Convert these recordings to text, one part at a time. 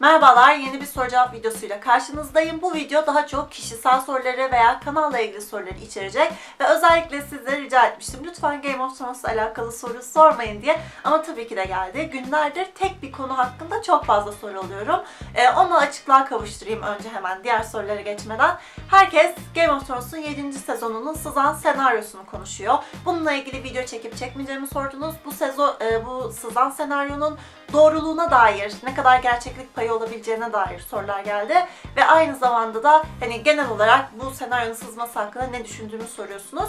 Merhabalar, yeni bir soru cevap videosuyla karşınızdayım. Bu video daha çok kişisel soruları veya kanalla ilgili soruları içerecek ve özellikle sizlere rica etmiştim. Lütfen Game of Thrones'la alakalı soru sormayın diye. Ama tabii ki de geldi. Günlerdir tek bir konu hakkında çok fazla soru alıyorum. Ee, onu açıklığa kavuşturayım önce hemen diğer sorulara geçmeden. Herkes Game of Thrones'un 7. sezonunun sızan senaryosunu konuşuyor. Bununla ilgili video çekip çekmeyeceğimi sordunuz. Bu sezon, e, bu sızan senaryonun doğruluğuna dair, ne kadar gerçeklik payı olabileceğine dair sorular geldi. Ve aynı zamanda da hani genel olarak bu senaryonun sızması hakkında ne düşündüğümü soruyorsunuz.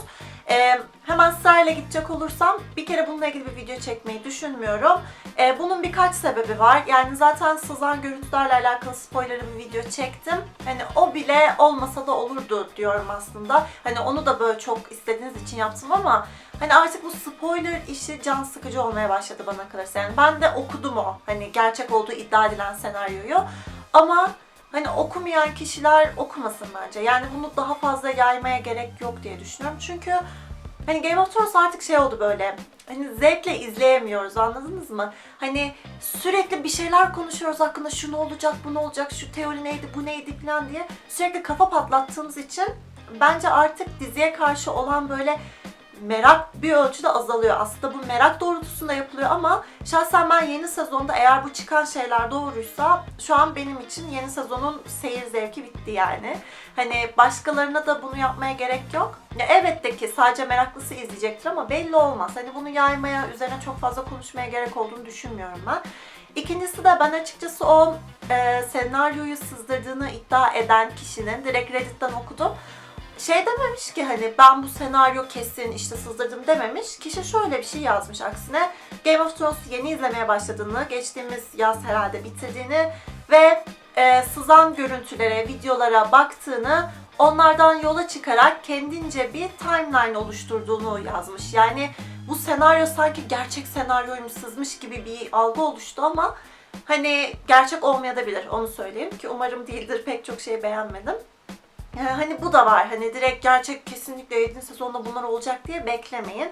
Ee, hemen sırayla gidecek olursam bir kere bununla ilgili bir video çekmeyi düşünmüyorum. Ee, bunun birkaç sebebi var. Yani zaten sızan görüntülerle alakalı spoilerlı bir video çektim. Hani o bile olmasa da olurdu diyorum aslında. Hani onu da böyle çok istediğiniz için yaptım ama Hani artık bu spoiler işi can sıkıcı olmaya başladı bana kalırsa. Yani ben de okudum o hani gerçek olduğu iddia edilen senaryoyu. Ama hani okumayan kişiler okumasın bence. Yani bunu daha fazla yaymaya gerek yok diye düşünüyorum. Çünkü hani Game of Thrones artık şey oldu böyle. Hani zevkle izleyemiyoruz anladınız mı? Hani sürekli bir şeyler konuşuyoruz hakkında şu ne olacak, bu ne olacak, şu teori neydi, bu neydi falan diye. Sürekli kafa patlattığımız için bence artık diziye karşı olan böyle merak bir ölçüde azalıyor. Aslında bu merak doğrultusunda yapılıyor ama şahsen ben yeni sezonda eğer bu çıkan şeyler doğruysa şu an benim için yeni sezonun seyir zevki bitti yani. Hani başkalarına da bunu yapmaya gerek yok. Ya elbette ki sadece meraklısı izleyecektir ama belli olmaz. Hani bunu yaymaya, üzerine çok fazla konuşmaya gerek olduğunu düşünmüyorum ben. İkincisi de ben açıkçası o e, senaryoyu sızdırdığını iddia eden kişinin direkt Reddit'ten okudum şey dememiş ki hani ben bu senaryo kesin işte sızdırdım dememiş. Kişi şöyle bir şey yazmış aksine. Game of Thrones yeni izlemeye başladığını, geçtiğimiz yaz herhalde bitirdiğini ve e, sızan görüntülere, videolara baktığını onlardan yola çıkarak kendince bir timeline oluşturduğunu yazmış. Yani bu senaryo sanki gerçek senaryoymuş sızmış gibi bir algı oluştu ama hani gerçek olmayabilir onu söyleyeyim ki umarım değildir pek çok şey beğenmedim. Yani hani bu da var. Hani direkt gerçek kesinlikle 7. sezonda bunlar olacak diye beklemeyin.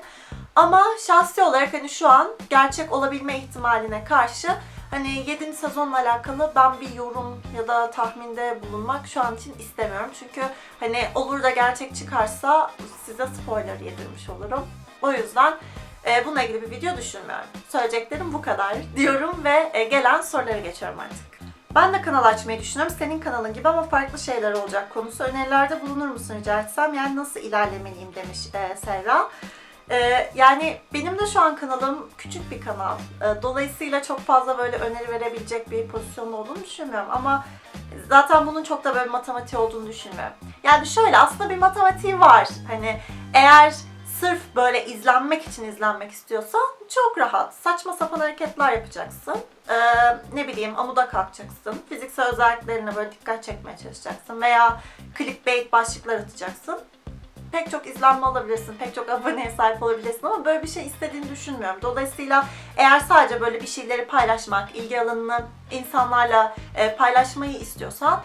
Ama şahsi olarak hani şu an gerçek olabilme ihtimaline karşı hani 7. sezonla alakalı ben bir yorum ya da tahminde bulunmak şu an için istemiyorum. Çünkü hani olur da gerçek çıkarsa size spoiler yedirmiş olurum. O yüzden e, bununla ilgili bir video düşünmüyorum. Söyleyeceklerim bu kadar diyorum ve e, gelen sorulara geçiyorum artık. Ben de kanal açmayı düşünüyorum. Senin kanalın gibi ama farklı şeyler olacak konusu. Önerilerde bulunur musun rica etsem? Yani nasıl ilerlemeliyim demiş e, Serra. E, yani benim de şu an kanalım küçük bir kanal. E, dolayısıyla çok fazla böyle öneri verebilecek bir pozisyonda olduğunu düşünmüyorum. Ama zaten bunun çok da böyle matematiği olduğunu düşünmüyorum. Yani şöyle aslında bir matematiği var. Hani eğer sırf böyle izlenmek için izlenmek istiyorsan çok rahat. Saçma sapan hareketler yapacaksın. Ee, ne bileyim amuda kalkacaksın. Fiziksel özelliklerine böyle dikkat çekmeye çalışacaksın. Veya clickbait başlıklar atacaksın. Pek çok izlenme alabilirsin, pek çok aboneye sahip olabilirsin ama böyle bir şey istediğini düşünmüyorum. Dolayısıyla eğer sadece böyle bir şeyleri paylaşmak, ilgi alanını insanlarla e, paylaşmayı istiyorsan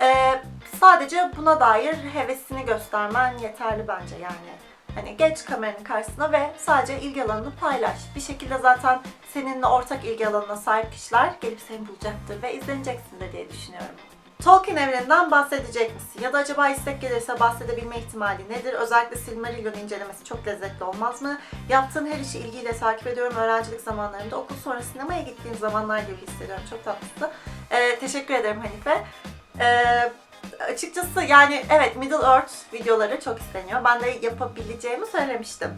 e, sadece buna dair hevesini göstermen yeterli bence yani. Hani geç kameranın karşısına ve sadece ilgi alanını paylaş. Bir şekilde zaten seninle ortak ilgi alanına sahip kişiler gelip seni bulacaktır ve izleneceksin de diye düşünüyorum. Tolkien evreninden bahsedecek misin? Ya da acaba istek gelirse bahsedebilme ihtimali nedir? Özellikle Silmarillion incelemesi çok lezzetli olmaz mı? Yaptığın her işi ilgiyle takip ediyorum. Öğrencilik zamanlarımda okul sonra sinemaya gittiğim zamanlar gibi hissediyorum. Çok tatlısı. Ee, teşekkür ederim Hanife. Ee, açıkçası yani evet Middle Earth videoları çok isteniyor. Ben de yapabileceğimi söylemiştim.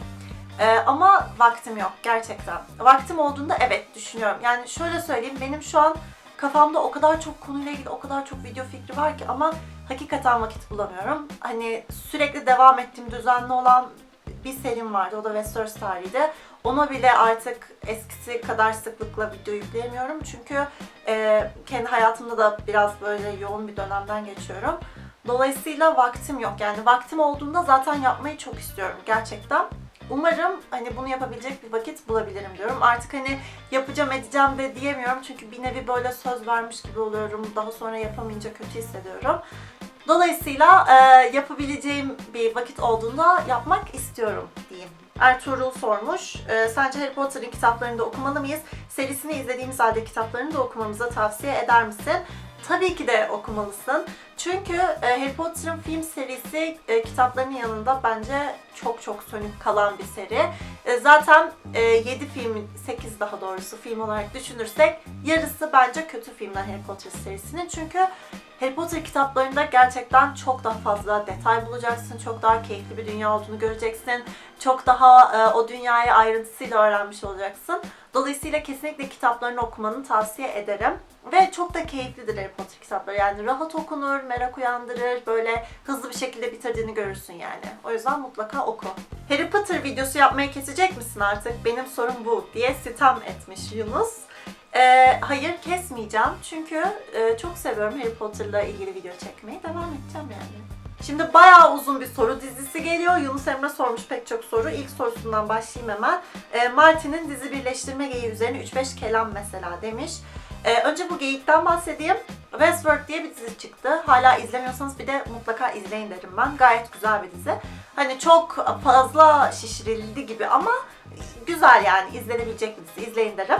Ee, ama vaktim yok gerçekten. Vaktim olduğunda evet düşünüyorum. Yani şöyle söyleyeyim benim şu an kafamda o kadar çok konuyla ilgili o kadar çok video fikri var ki ama hakikaten vakit bulamıyorum. Hani sürekli devam ettiğim düzenli olan bir serim vardı. O da Westeros tarihiydi. Ona bile artık eskisi kadar sıklıkla video yükleyemiyorum. Çünkü e, kendi hayatımda da biraz böyle yoğun bir dönemden geçiyorum. Dolayısıyla vaktim yok. Yani vaktim olduğunda zaten yapmayı çok istiyorum gerçekten. Umarım hani bunu yapabilecek bir vakit bulabilirim diyorum. Artık hani yapacağım edeceğim de diyemiyorum. Çünkü bir nevi böyle söz vermiş gibi oluyorum. Daha sonra yapamayınca kötü hissediyorum. Dolayısıyla e, yapabileceğim bir vakit olduğunda yapmak istiyorum. Ertuğrul sormuş. Ee, sence Harry Potter'ın kitaplarını da okumalı mıyız? Serisini izlediğimiz halde kitaplarını da okumamızı tavsiye eder misin? Tabii ki de okumalısın. Çünkü e, Harry Potter'ın film serisi e, kitaplarının yanında bence çok çok sönük kalan bir seri. E, zaten e, 7 film, 8 daha doğrusu film olarak düşünürsek yarısı bence kötü filmler Harry Potter serisinin. Çünkü Harry Potter kitaplarında gerçekten çok daha fazla detay bulacaksın. Çok daha keyifli bir dünya olduğunu göreceksin. Çok daha e, o dünyayı ayrıntısıyla öğrenmiş olacaksın. Dolayısıyla kesinlikle kitaplarını okumanı tavsiye ederim. Ve çok da keyiflidir Harry Potter kitapları. Yani rahat okunur, merak uyandırır, böyle hızlı bir şekilde bitirdiğini görürsün yani. O yüzden mutlaka oku. Harry Potter videosu yapmayı kesecek misin artık? Benim sorum bu diye sitem etmiş Yunus. Ee, hayır kesmeyeceğim çünkü e, çok seviyorum Harry Potter'la ilgili video çekmeyi. Devam edeceğim yani. Şimdi bayağı uzun bir soru dizisi geliyor. Yunus Emre sormuş pek çok soru. İlk sorusundan başlayayım hemen. Ee, Martin'in dizi birleştirme geyiği üzerine 3-5 kelam mesela demiş. Ee, önce bu geyikten bahsedeyim. Westworld diye bir dizi çıktı. Hala izlemiyorsanız bir de mutlaka izleyin derim ben. Gayet güzel bir dizi. Hani çok fazla şişirildi gibi ama güzel yani izlenebilecek bir dizi. İzleyin derim.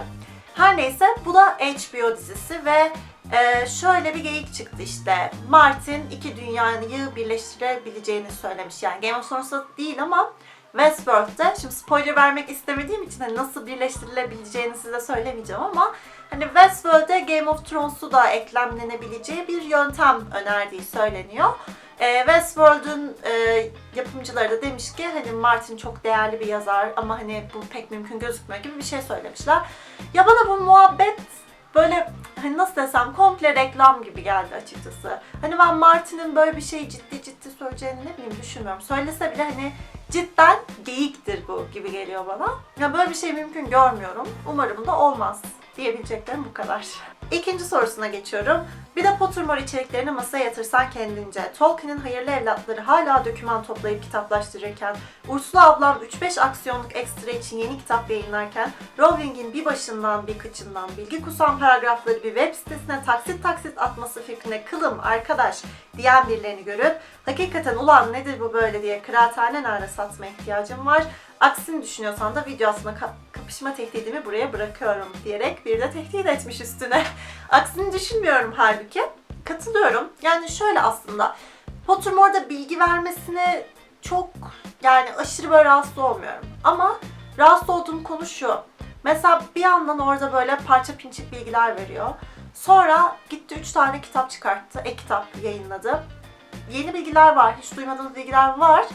Her neyse bu da HBO dizisi ve e, şöyle bir geyik çıktı işte. Martin iki dünyayı birleştirebileceğini söylemiş. Yani Game of Thrones'ta değil ama Westworld'de. Şimdi spoiler vermek istemediğim için hani nasıl birleştirilebileceğini size söylemeyeceğim ama hani Westworld'de Game of Thrones'u da eklemlenebileceği bir yöntem önerdiği söyleniyor. E, Westworld'un e, yapımcıları da demiş ki hani Martin çok değerli bir yazar ama hani bu pek mümkün gözükmüyor gibi bir şey söylemişler. Ya bana bu muhabbet böyle hani nasıl desem komple reklam gibi geldi açıkçası. Hani ben Martin'in böyle bir şeyi ciddi ciddi söyleyeceğini ne bileyim düşünmüyorum. Söylese bile hani cidden geyiktir bu gibi geliyor bana. Ya böyle bir şey mümkün görmüyorum. Umarım da olmaz diyebileceklerim bu kadar. İkinci sorusuna geçiyorum. Bir de Pottermore içeriklerini masaya yatırsan kendince. Tolkien'in hayırlı evlatları hala doküman toplayıp kitaplaştırırken, Ursula ablam 3-5 aksiyonluk ekstra için yeni kitap yayınlarken, Rowling'in bir başından bir kıçından bilgi kusan paragrafları bir web sitesine taksit taksit atması fikrine kılım arkadaş diyen birilerini görüp, hakikaten ulan nedir bu böyle diye kıraathane nerede satma ihtiyacım var. Aksini düşünüyorsan da video aslında ka- kapışma tehdidimi buraya bırakıyorum diyerek bir de tehdit etmiş üstüne. Aksini düşünmüyorum halbuki. Katılıyorum. Yani şöyle aslında Pottermore'da bilgi vermesine çok yani aşırı böyle rahatsız olmuyorum. Ama rahatsız olduğum konu şu. Mesela bir yandan orada böyle parça pinçik bilgiler veriyor. Sonra gitti 3 tane kitap çıkarttı. E-kitap yayınladı. Yeni bilgiler var. Hiç duymadığınız bilgiler var.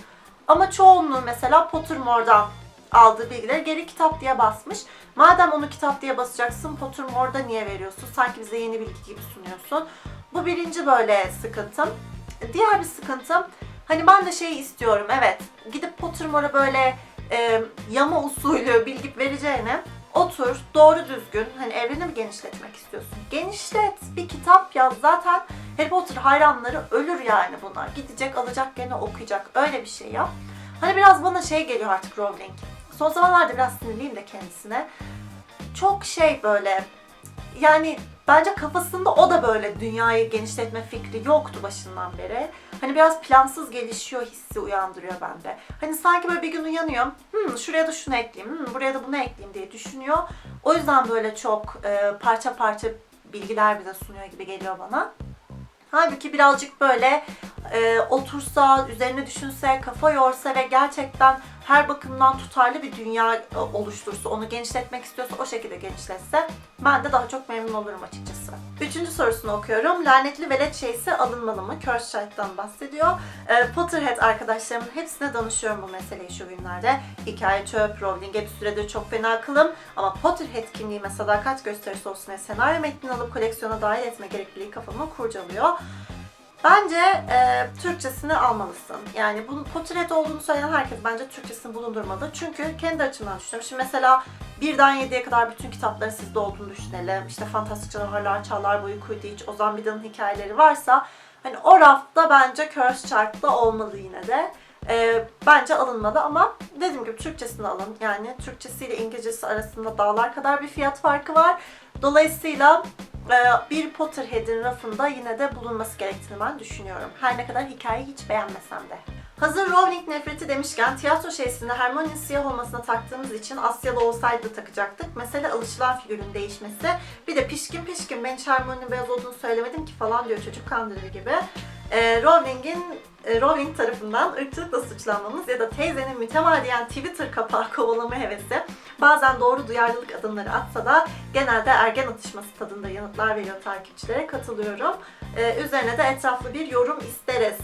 Ama çoğunluğu mesela Pottermore'dan aldığı bilgileri geri kitap diye basmış. Madem onu kitap diye basacaksın Pottermore'da niye veriyorsun? Sanki bize yeni bilgi gibi sunuyorsun. Bu birinci böyle sıkıntım. Diğer bir sıkıntım hani ben de şeyi istiyorum evet gidip Pottermore'a böyle e, yama usulü bilgi vereceğine otur doğru düzgün hani evreni mi genişletmek istiyorsun? Genişlet bir kitap yaz zaten Harry Potter hayranları ölür yani buna. Gidecek alacak gene okuyacak öyle bir şey yap. Hani biraz bana şey geliyor artık Rowling. Son zamanlarda biraz sinirliyim de kendisine. Çok şey böyle yani bence kafasında o da böyle dünyayı genişletme fikri yoktu başından beri. Hani biraz plansız gelişiyor hissi uyandırıyor bende. Hani sanki böyle bir gün uyanıyor. Hmm, şuraya da şunu ekleyeyim, hmm, buraya da bunu ekleyeyim diye düşünüyor. O yüzden böyle çok e, parça parça bilgiler bize sunuyor gibi geliyor bana. Halbuki birazcık böyle e, otursa, üzerine düşünse, kafa yorsa ve gerçekten her bakımdan tutarlı bir dünya e, oluştursa, onu genişletmek istiyorsa o şekilde genişletse ben de daha çok memnun olurum açıkçası. Üçüncü sorusunu okuyorum. Lanetli velet şeysi alınmalı mı? Curse Child'dan bahsediyor. E, Potterhead arkadaşlarımın hepsine danışıyorum bu meseleyi şu günlerde. Hikaye çöp, Rowling'e bir süredir çok fena kılım ama Potterhead kimliğime sadakat gösterisi olsun diye senaryo metnini alıp koleksiyona dahil etme gerekliliği kafamı kurcalıyor. Bence e, Türkçesini almalısın. Yani bunun Potterhead olduğunu söyleyen herkes bence Türkçesini bulundurmalı. Çünkü kendi açımdan düşünüyorum. Şimdi mesela birden 7'ye kadar bütün kitapların sizde olduğunu düşünelim. İşte Fantastik Canavarlar, Çağlar Boyu Quidditch, Ozan Bida'nın hikayeleri varsa hani o rafta bence Curse Chart'ta olmalı yine de. E, bence alınmalı ama dediğim gibi Türkçesini alın. Yani Türkçesiyle İngilizcesi arasında dağlar kadar bir fiyat farkı var. Dolayısıyla bir Potterhead'in rafında yine de bulunması gerektiğini ben düşünüyorum. Her ne kadar hikayeyi hiç beğenmesem de. Hazır Rowling nefreti demişken tiyatro şeysinde Hermione'nin siyah olmasına taktığımız için Asyalı olsaydı takacaktık. Mesele alışılan figürün değişmesi. Bir de pişkin pişkin ben hiç Hermione'nin beyaz olduğunu söylemedim ki falan diyor çocuk kandırır gibi. Ee, Rowling'in e, Rowling tarafından ırkçılıkla suçlanmamız ya da teyzenin mütemadiyen Twitter kapağı kovalama hevesi bazen doğru duyarlılık adımları atsa da genelde ergen atışması tadında yanıtlar veriyor takipçilere katılıyorum. Ee, üzerine de etraflı bir yorum isteriz.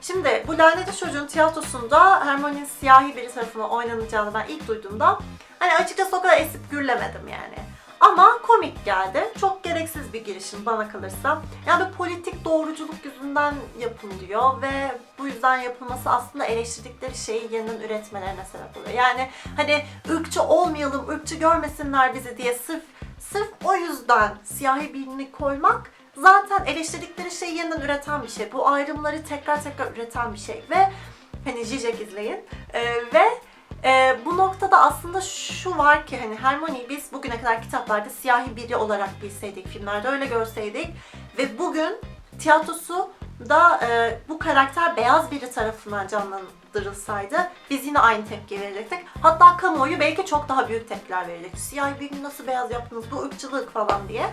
Şimdi bu lanetli çocuğun tiyatrosunda Hermione'nin siyahi biri tarafından oynanacağını ben ilk duyduğumda hani açıkçası o kadar esip gürlemedim yani. Ama komik geldi. Çok gereksiz bir girişim bana kalırsa. Yani politik doğruculuk yüzünden yapılıyor ve bu yüzden yapılması aslında eleştirdikleri şeyi yeniden üretmelerine sebep oluyor. Yani hani ırkçı olmayalım, ırkçı görmesinler bizi diye sırf sırf o yüzden siyahi birini koymak zaten eleştirdikleri şeyi yeniden üreten bir şey. Bu ayrımları tekrar tekrar üreten bir şey ve hani Zizek izleyin Ee, ve e, bu noktada aslında şu var ki hani Hermione'yi biz bugüne kadar kitaplarda siyahi biri olarak bilseydik, filmlerde öyle görseydik ve bugün tiyatrosu da e, bu karakter beyaz biri tarafından canlandırılsaydı biz yine aynı tepki verecektik. Hatta kamuoyu belki çok daha büyük tepkiler verecekti. Siyahi birini nasıl beyaz yaptınız, bu ırkçılık falan diye.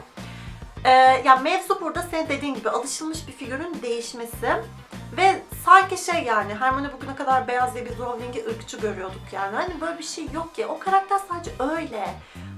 Ee, ya mevzu burada senin dediğin gibi alışılmış bir figürün değişmesi ve sanki şey yani Hermione bugüne kadar beyaz diye biz Rowling'i ırkçı görüyorduk yani. Hani böyle bir şey yok ki. O karakter sadece öyle.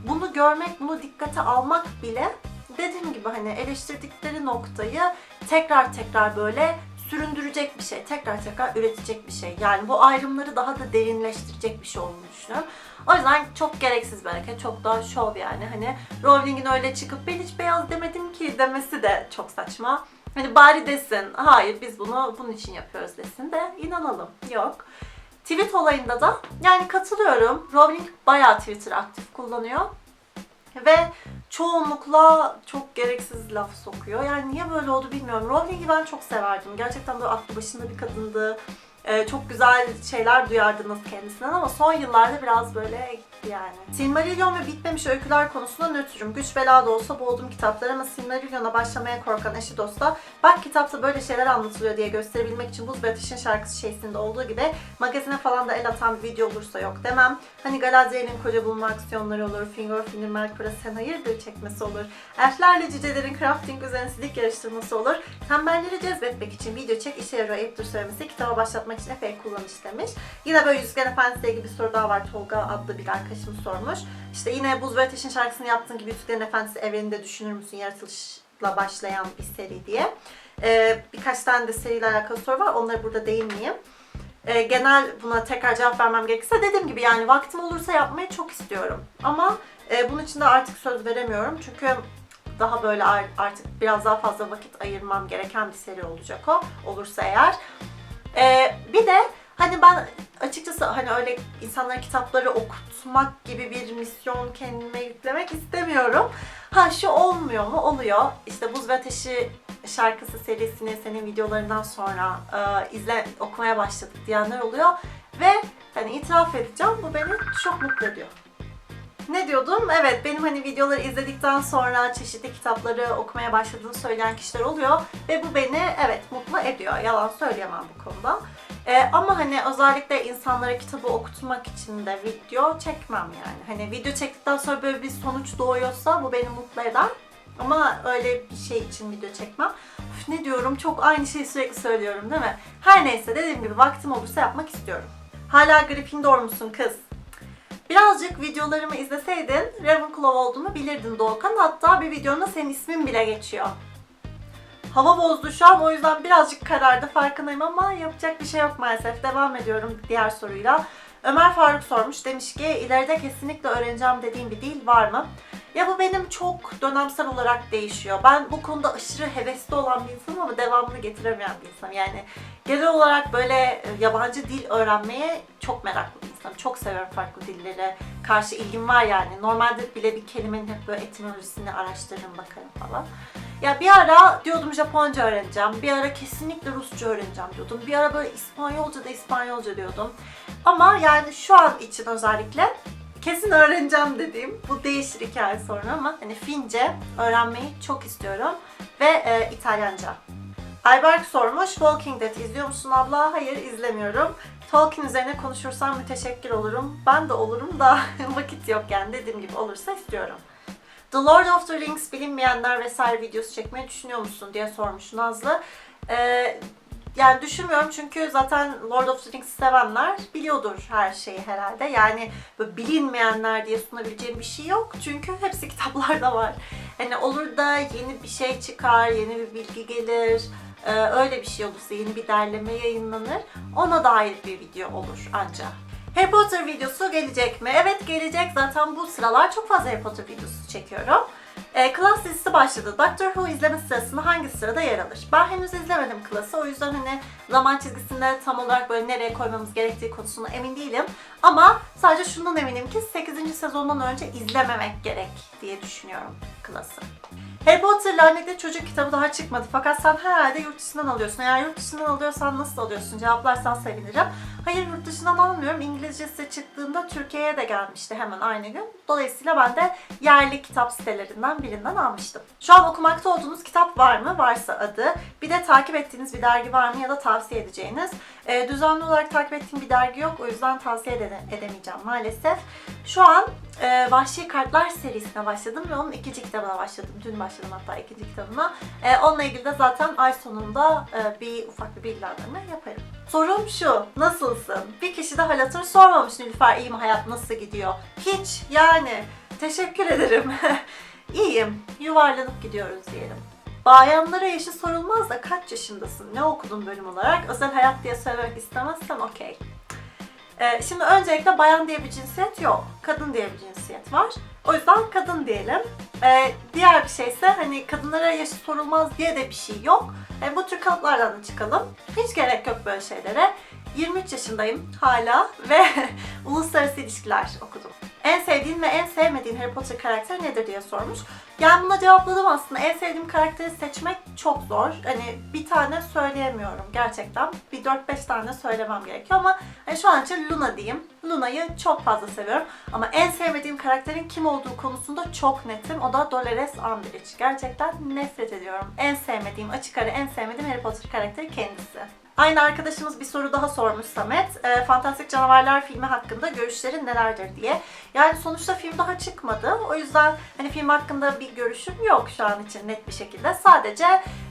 Bunu görmek, bunu dikkate almak bile dediğim gibi hani eleştirdikleri noktayı tekrar tekrar böyle süründürecek bir şey, tekrar tekrar üretecek bir şey. Yani bu ayrımları daha da derinleştirecek bir şey olduğunu düşünüyorum. O yüzden çok gereksiz bir hareket, çok daha şov yani. Hani Rowling'in öyle çıkıp ben hiç beyaz demedim ki demesi de çok saçma. Hani bari desin, hayır biz bunu bunun için yapıyoruz desin de inanalım. Yok. Tweet olayında da yani katılıyorum. Rowling bayağı Twitter aktif kullanıyor. Ve çoğunlukla çok gereksiz laf sokuyor. Yani niye böyle oldu bilmiyorum. Rowling'i ben çok severdim. Gerçekten böyle aklı başında bir kadındı. Ee, çok güzel şeyler duyardınız kendisinden ama son yıllarda biraz böyle yani. Silmarillion ve bitmemiş öyküler konusunda nötrüm. Güç bela da olsa boğdum kitaplar ama Silmarillion'a başlamaya korkan eşi dosta bak kitapta böyle şeyler anlatılıyor diye gösterebilmek için Buz ve Ateş'in şarkısı şeysinde olduğu gibi magazine falan da el atan bir video olursa yok demem. Hani Galadriel'in koca bulma aksiyonları olur, Fingolfin'in Melkor'a sen hayırdır çekmesi olur, elflerle cücelerin crafting üzerine silik yarıştırması olur. Tembelleri cezbetmek için video çek işe yarıyor ayıptır söylemesi kitaba başlatmak için epey kullanış demiş. Yine böyle Yüzgen Efendisi'yle ilgili bir soru daha var. Tolga adlı bir arkadaşım sormuş. İşte yine Buz ve Ateş'in şarkısını yaptığın gibi Yüzgen Efendisi evreninde düşünür müsün yaratılışla başlayan bir seri diye. Ee, birkaç tane de seriyle alakalı soru var. Onları burada değinmeyeyim. Ee, genel buna tekrar cevap vermem gerekirse dediğim gibi yani vaktim olursa yapmayı çok istiyorum. Ama e, bunun için de artık söz veremiyorum. Çünkü daha böyle ar- artık biraz daha fazla vakit ayırmam gereken bir seri olacak o. Olursa eğer. Ee, bir de hani ben açıkçası hani öyle insanlara kitapları okutmak gibi bir misyon kendime yüklemek istemiyorum. Ha şu olmuyor mu? Oluyor. İşte Buz ve Ateşi şarkısı serisini senin videolarından sonra e, izle okumaya başladık diyenler oluyor ve hani itiraf edeceğim bu beni çok mutlu ediyor. Ne diyordum? Evet benim hani videoları izledikten sonra çeşitli kitapları okumaya başladığını söyleyen kişiler oluyor ve bu beni evet mutlu ediyor. Yalan söyleyemem bu konuda. Ee, ama hani özellikle insanlara kitabı okutmak için de video çekmem yani. Hani video çektikten sonra böyle bir sonuç doğuyorsa bu beni mutlu eder. Ama öyle bir şey için video çekmem. Üf, ne diyorum çok aynı şeyi sürekli söylüyorum değil mi? Her neyse dediğim gibi vaktim olursa yapmak istiyorum. Hala Gryffindor musun kız? Birazcık videolarımı izleseydin Ravenclaw olduğumu bilirdin Doğukan. Hatta bir videonda senin ismin bile geçiyor. Hava bozdu şu an o yüzden birazcık karardı farkındayım ama yapacak bir şey yok maalesef. Devam ediyorum diğer soruyla. Ömer Faruk sormuş demiş ki ileride kesinlikle öğreneceğim dediğim bir dil var mı? Ya bu benim çok dönemsel olarak değişiyor. Ben bu konuda aşırı hevesli olan bir insanım ama devamını getiremeyen bir insanım. Yani genel olarak böyle e, yabancı dil öğrenmeye çok meraklı insanım. Çok seviyorum farklı dillere karşı ilgim var yani. Normalde bile bir kelimenin hep böyle etimolojisini araştırırım bakarım falan. Ya bir ara diyordum Japonca öğreneceğim. Bir ara kesinlikle Rusça öğreneceğim diyordum. Bir ara böyle İspanyolca da İspanyolca diyordum. Ama yani şu an için özellikle kesin öğreneceğim dediğim bu değişir iki ay sonra ama hani Fince öğrenmeyi çok istiyorum ve e, İtalyanca. Ayberk sormuş, Walking Dead izliyor musun abla? Hayır izlemiyorum. Tolkien üzerine konuşursan müteşekkir olurum. Ben de olurum da vakit yok yani dediğim gibi olursa istiyorum. The Lord of the Rings bilinmeyenler vesaire videosu çekmeyi düşünüyor musun diye sormuş Nazlı. Ee, yani düşünmüyorum çünkü zaten Lord of the Rings sevenler biliyordur her şeyi herhalde. Yani bilinmeyenler diye sunabileceğim bir şey yok. Çünkü hepsi kitaplarda var. Hani olur da yeni bir şey çıkar, yeni bir bilgi gelir. Ee, öyle bir şey olursa yeni bir derleme yayınlanır. Ona dair bir video olur ancak. Harry Potter videosu gelecek mi? Evet gelecek. Zaten bu sıralar çok fazla Harry Potter videosu çekiyorum. E, Class dizisi başladı. Doctor Who izleme sırasında hangi sırada yer alır? Ben henüz izlemedim Class'ı. O yüzden hani zaman çizgisinde tam olarak böyle nereye koymamız gerektiği konusunda emin değilim. Ama sadece şundan eminim ki 8. sezondan önce izlememek gerek diye düşünüyorum Class'ı. Harry Potter lanetli çocuk kitabı daha çıkmadı fakat sen herhalde yurt dışından alıyorsun. Eğer yurt dışından alıyorsan nasıl alıyorsun? Cevaplarsan sevinirim. Hayır yurt dışından almıyorum. İngilizcesi çıktığında Türkiye'ye de gelmişti hemen aynı gün. Dolayısıyla ben de yerli kitap sitelerinden birinden almıştım. Şu an okumakta olduğunuz kitap var mı? Varsa adı. Bir de takip ettiğiniz bir dergi var mı ya da tavsiye edeceğiniz. Ee, düzenli olarak takip ettiğim bir dergi yok. O yüzden tavsiye ede- edemeyeceğim maalesef. Şu an e, Vahşi Kartlar serisine başladım ve onun ikinci kitabına başladım. Dün başladım hatta ikinci kitabına. E, onunla ilgili de zaten ay sonunda e, bir ufak bir bilgilendirme yaparım. Sorum şu, nasılsın? Bir kişi de hal hatır sormamış Nilüfer, iyi mi hayat, nasıl gidiyor? Hiç, yani. Teşekkür ederim. İyiyim, yuvarlanıp gidiyoruz diyelim. Bayanlara yaşı sorulmaz da kaç yaşındasın, ne okudun bölüm olarak? Özel hayat diye söylemek istemezsem okey. Ee, şimdi öncelikle bayan diye bir cinsiyet yok. Kadın diye bir cinsiyet var. O yüzden kadın diyelim. Ee, diğer bir şeyse hani kadınlara yaşı sorulmaz diye de bir şey yok. Ee, bu tür kalıplardan da çıkalım. Hiç gerek yok böyle şeylere. 23 yaşındayım hala ve uluslararası ilişkiler okudum. En sevdiğin ve en sevmediğin Harry Potter karakteri nedir diye sormuş. Yani buna cevapladım aslında. En sevdiğim karakteri seçmek çok zor. Hani bir tane söyleyemiyorum gerçekten. Bir 4-5 tane söylemem gerekiyor ama hani şu an için Luna diyeyim. Luna'yı çok fazla seviyorum. Ama en sevmediğim karakterin kim olduğu konusunda çok netim. O da Dolores Umbridge. Gerçekten nefret ediyorum. En sevmediğim, açık ara en sevmediğim Harry Potter karakteri kendisi. Aynı arkadaşımız bir soru daha sormuş Samet. E, Fantastik Canavarlar filmi hakkında görüşlerin nelerdir diye. Yani sonuçta film daha çıkmadı. O yüzden hani film hakkında bir görüşüm yok şu an için net bir şekilde. Sadece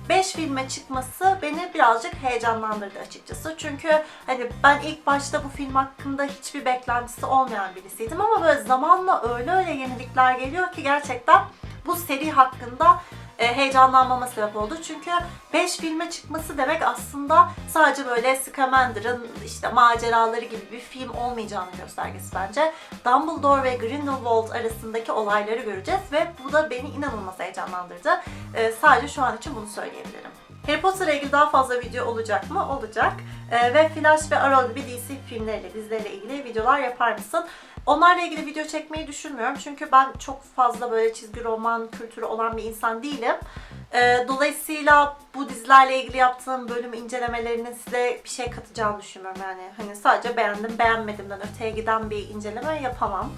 5 filme çıkması beni birazcık heyecanlandırdı açıkçası. Çünkü hani ben ilk başta bu film hakkında hiçbir beklentisi olmayan birisiydim ama böyle zamanla öyle öyle yenilikler geliyor ki gerçekten bu seri hakkında heyecanlanmama sebep oldu. Çünkü 5 filme çıkması demek aslında sadece böyle Scamander'ın işte maceraları gibi bir film olmayacağını göstergesi bence. Dumbledore ve Grindelwald arasındaki olayları göreceğiz ve bu da beni inanılmaz heyecanlandırdı. E, sadece şu an için bunu söyleyebilirim. Harry Potter'la ilgili daha fazla video olacak mı? Olacak. E, ve Flash ve Arrow gibi DC filmleriyle, dizileriyle ilgili videolar yapar mısın? Onlarla ilgili video çekmeyi düşünmüyorum. Çünkü ben çok fazla böyle çizgi roman kültürü olan bir insan değilim. Ee, dolayısıyla bu dizilerle ilgili yaptığım bölüm incelemelerinin size bir şey katacağını düşünmüyorum. Yani hani sadece beğendim beğenmedimden öteye giden bir inceleme yapamam.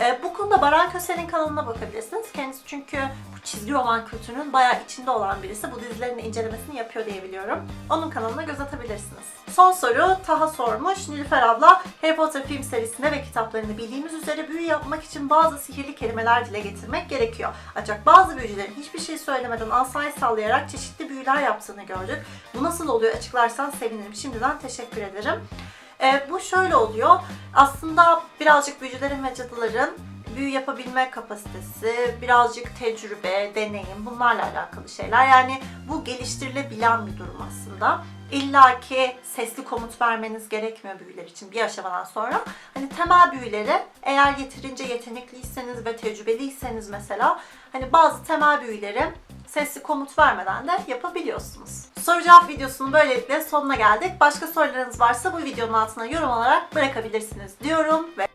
Ee, bu konuda Baran Köse'nin kanalına bakabilirsiniz. Kendisi çünkü bu çizgi roman kültürünün bayağı içinde olan birisi. Bu dizilerin incelemesini yapıyor diye biliyorum. Onun kanalına göz atabilirsiniz. Son soru Taha sormuş. Nilüfer abla Harry Potter film serisinde ve kitaplarını bildiğimiz üzere büyü yapmak için bazı sihirli kelimeler dile getirmek gerekiyor. Ancak bazı büyücülerin hiçbir şey söylemeden asayı sallayarak çeşitli büyüler yaptığını gördük. Bu nasıl oluyor açıklarsan sevinirim. Şimdiden teşekkür ederim. E, bu şöyle oluyor. Aslında birazcık büyücülerin ve cadıların büyü yapabilme kapasitesi, birazcık tecrübe, deneyim bunlarla alakalı şeyler. Yani bu geliştirilebilen bir durum aslında. İlla ki sesli komut vermeniz gerekmiyor büyüler için bir aşamadan sonra. Hani temel büyüleri eğer yeterince yetenekliyseniz ve tecrübeliyseniz mesela hani bazı temel büyüleri sesli komut vermeden de yapabiliyorsunuz. Soru cevap videosunun böylelikle sonuna geldik. Başka sorularınız varsa bu videonun altına yorum olarak bırakabilirsiniz diyorum ve